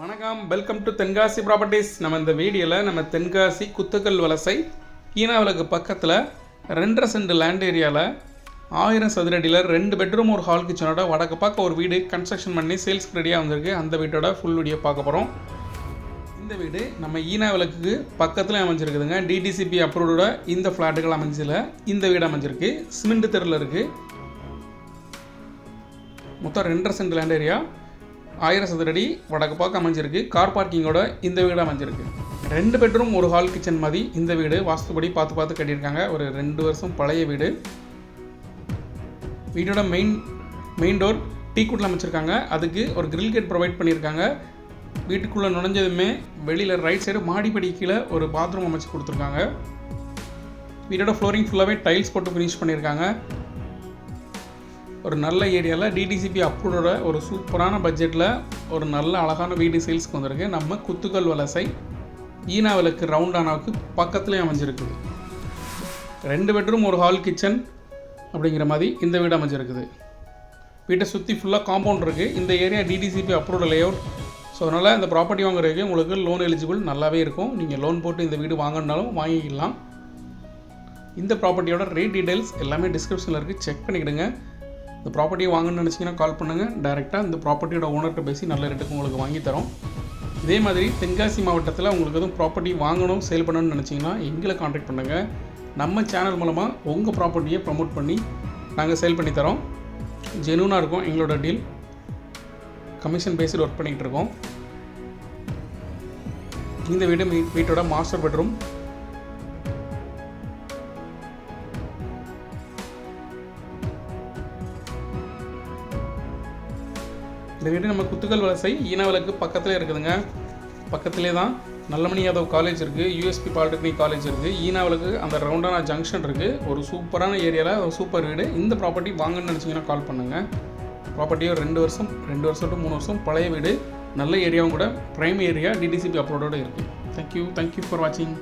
வணக்கம். Welcome to Tenkasi properties நம்ம இந்த வீடியோவில் நம்ம தென்காசி குத்துக்கல் வலசை ஈனாவிலக்கு பக்கத்தில் ரெண்டரை சென்ட் லேண்ட் ஏரியாவில் ஆயிரம் சதுரடியில் ரெண்டு பெட்ரூம் ஒரு ஹால் கிச்சனோட வடக்கு பார்க்க ஒரு வீடு கன்ஸ்ட்ரக்ஷன் பண்ணி சேல்ஸ் ரெடியாக வந்திருக்கு. அந்த வீட்டோட ஃபுல் வீடியோ பார்க்க போகிறோம் இந்த வீடு நம்ம ஈனா விளக்குக்கு பக்கத்தில் அமைஞ்சிருக்குதுங்க. டிடிசிபி அப்ரூவோட இந்த ஃப்ளாட்டுகள் அமைஞ்சில் இந்த வீடு அமைஞ்சிருக்கு. சிமெண்ட் தெருவில் இருக்குது மொத்தம் ரெண்டரை சென்ட் லேண்ட் ஏரியா ஆயிரம் சதுரடி வடக்கு பார்க்க அமைஞ்சிருக்கு. கார் பார்க்கிங்கோட இந்த வீடு அமைஞ்சிருக்கு. ரெண்டு பெட்ரூம் ஒரு ஹால் கிச்சன் மாதிரி இந்த வீடு. வாஸ்துபடி பார்த்து பார்த்து கட்டியிருக்காங்க. ஒரு ரெண்டு வருஷம் பழைய வீடு. வீடோட மெயின் மெயின் டோர் டீ குட்டில் அமைச்சிருக்காங்க. அதுக்கு ஒரு கிரில் கேட் ப்ரொவைட் பண்ணியிருக்காங்க. வீட்டுக்குள்ளே நுழைஞ்சதுமே வெளியில் ரைட் சைடு மாடிப்படி கீழே ஒரு பாத்ரூம் அமைச்சு கொடுத்துருக்காங்க. வீடோட ஃப்ளோரிங் ஃபுல்லாகவே டைல்ஸ் போட்டு ஃபினிஷ் பண்ணியிருக்காங்க. ஒரு நல்ல ஏரியாவில் டிடிசிபி அப்ரூவோட ஒரு சூப்பரான பட்ஜெட்டில் ஒரு நல்ல அழகான வீடு சேல்ஸ்க்கு வந்திருக்கு. நம்ம குத்துக்கல் வலசை ஈனா விளக்கு ரவுண்டானாவுக்கு பக்கத்துலேயும் அமைஞ்சிருக்குது. ரெண்டு பெட்ரூம் ஒரு ஹால் கிச்சன் அப்படிங்கிற மாதிரி இந்த வீடு அமைஞ்சிருக்குது. வீட்டை சுற்றி ஃபுல்லாக காம்பவுண்ட் இருக்குது இந்த area DTCP approved layout so அதனால் இந்த ப்ராப்பர்ட்டி வாங்குறதுக்கு உங்களுக்கு லோன் எலிஜிபிள் நல்லாவே இருக்கும். நீங்கள் லோன் போட்டு இந்த வீடு வாங்கினாலும் வாங்கிக்கலாம். இந்த ப்ராப்பர்ட்டியோட ரேட் டீடைல்ஸ் எல்லாமே டிஸ்கிரிப்ஷனில் இருக்குது செக் பண்ணிக்கிடுங்க. இந்த ப்ராப்பர்ட்டியை வாங்கணும்னு நினச்சிங்கன்னா கால் பண்ணுங்கள் டேரெக்டாக இந்த ப்ராப்பர்ட்டியோட ஓனர்கிட்ட பேசி நல்ல ரேட்டுக்கு உங்களுக்கு வாங்கி தரோம். இதே மாதிரி தென்காசி மாவட்டத்தில் உங்களுக்கு எதுவும் ப்ராப்பர்ட்டி வாங்கணும் சேல் பண்ணணும்னு நினச்சிங்கன்னா எங்களை காண்டாக்ட் பண்ணுங்கள் நம்ம சேனல் மூலமாக உங்கள் ப்ராப்பர்ட்டியை ப்ரமோட் பண்ணி நாங்கள் சேல் பண்ணி தரோம். ஜெனூனாக இருக்கும் எங்களோட டீல் கமிஷன் பேஸில் ஒர்க் பண்ணிகிட்ருக்கோம் இந்த வீடு வீட்டோட மாஸ்டர் பெட்ரூம் இந்த வீடு நம்ம குத்துக்கல் வலசை ஈனாவிலக்கு பக்கத்தில் இருக்குதுங்க. பக்கத்திலே தான் நல்லமணி யாதவ் காலேஜ் இருக்குது யூஎஸ்பி பாலிடெக்னிக் காலேஜ் இருக்குது ஈனாவிலக்கு அந்த ரவுண்டான ஜங்ஷன் இருக்குது ஒரு சூப்பரான ஏரியாவில் ஒரு சூப்பர் வீடு. இந்த ப்ராப்பர்ட்டி வாங்கன்னு நினச்சிங்கன்னா கால் பண்ணுங்கள் ப்ராப்பர்ட்டியோ ரெண்டு வருஷம் ரெண்டு வருஷம் டு மூணு வருஷம் பழைய வீடு. நல்ல ஏரியாவும் கூட ப்ரைம் ஏரியா டிடிசிபி அப்ரோடோடு இருக்குது தேங்க்யூ தேங்க்யூ ஃபார் வாட்சிங்